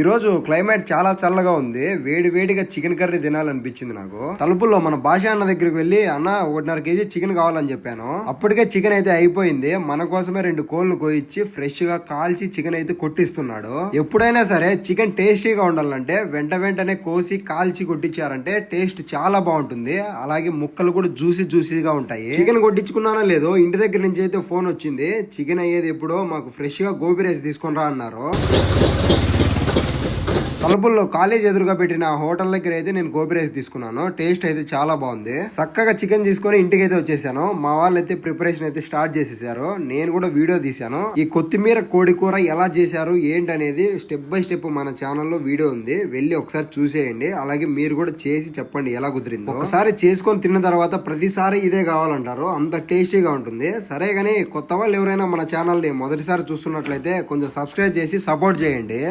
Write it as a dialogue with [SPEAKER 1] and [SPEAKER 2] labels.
[SPEAKER 1] ఈరోజు క్లైమేట్ చాలా చల్లగా ఉంది. వేడి వేడిగా చికెన్ కర్రీ తినాలనిపించింది నాకు. తలుపుల్లో మన భాష అన్న దగ్గరికి వెళ్ళి అన్న ఒకటిన్నర కేజీ చికెన్ కావాలని చెప్పాను. అప్పటికే చికెన్ అయితే అయిపోయింది. మన కోసమే రెండు కోళ్ళు కోయించి ఫ్రెష్గా కాల్చి చికెన్ అయితే కొట్టిస్తున్నాడు. ఎప్పుడైనా సరే చికెన్ టేస్టీగా ఉండాలంటే వెంట వెంటనే కోసి కాల్చి కొట్టించారంటే టేస్ట్ చాలా బాగుంటుంది. అలాగే ముక్కలు కూడా జ్యూసీ జ్యూసీగా ఉంటాయి. చికెన్ కొట్టించుకున్నానో లేదో ఇంటి దగ్గర నుంచి అయితే ఫోన్ వచ్చింది. చికెన్ అయ్యేది ఎప్పుడో మాకు ఫ్రెష్గా గోబీ రైస్ తీసుకొని రా అన్నారు. తలుపుల్లో కాలేజ్ ఎదురుగా పెట్టిన హోటల్ దగ్గర అయితే నేను గోబీ రైస్ తీసుకున్నాను. టేస్ట్ అయితే చాలా బాగుంది. చక్కగా చికెన్ తీసుకొని ఇంటికి అయితే వచ్చేసాను. మా వాళ్ళు అయితే ప్రిపరేషన్ అయితే స్టార్ట్ చేసేసారు. నేను కూడా వీడియో తీశాను. ఈ కొత్తిమీర కోడి కూర ఎలా చేశారు ఏంటి అనేది స్టెప్ బై స్టెప్ మన ఛానల్లో వీడియో ఉంది. వెళ్ళి ఒకసారి చూసేయండి. అలాగే మీరు కూడా చేసి చెప్పండి ఎలా కుదిరిందో. ఒకసారి చేసుకొని తిన్న తర్వాత ప్రతిసారి ఇదే కావాలంటారు. అంత టేస్టీగా ఉంటుంది. సరే కానీ కొత్త వాళ్ళు ఎవరైనా మన ఛానల్ని మొదటిసారి చూస్తున్నట్లయితే కొంచెం సబ్స్క్రైబ్ చేసి సపోర్ట్ చేయండి.